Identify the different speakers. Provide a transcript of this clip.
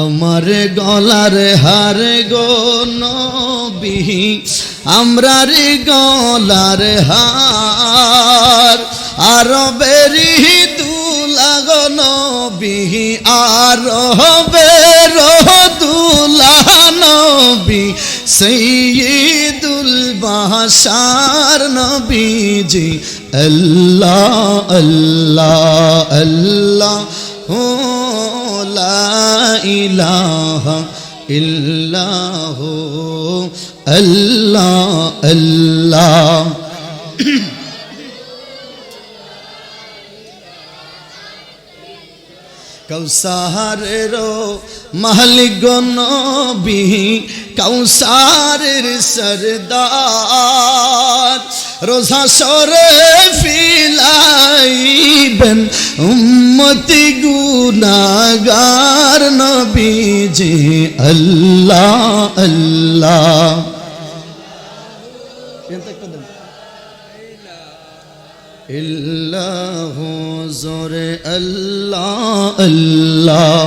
Speaker 1: আমার গলার হার গো নবী, আমরা রে গলার হার। আর আরবেরি দুলা গো নবী, আরবের দুলা নবী, সৈয়দুল বাসার নবীজি, আল্লাহ আল্লাহ আল্লাহ লা ইলাহা ইল্লাহ আল্লাহ আল্লাহ কৌসারের মালিক নবী কৌসারের সরদার। রোজা সরে ফিলাইবেন উম্মতি গুনাগার নবীজি আল্লাহ আল্লাহ। ইল্লাহ জোরে আল্লাহ আল্লাহ।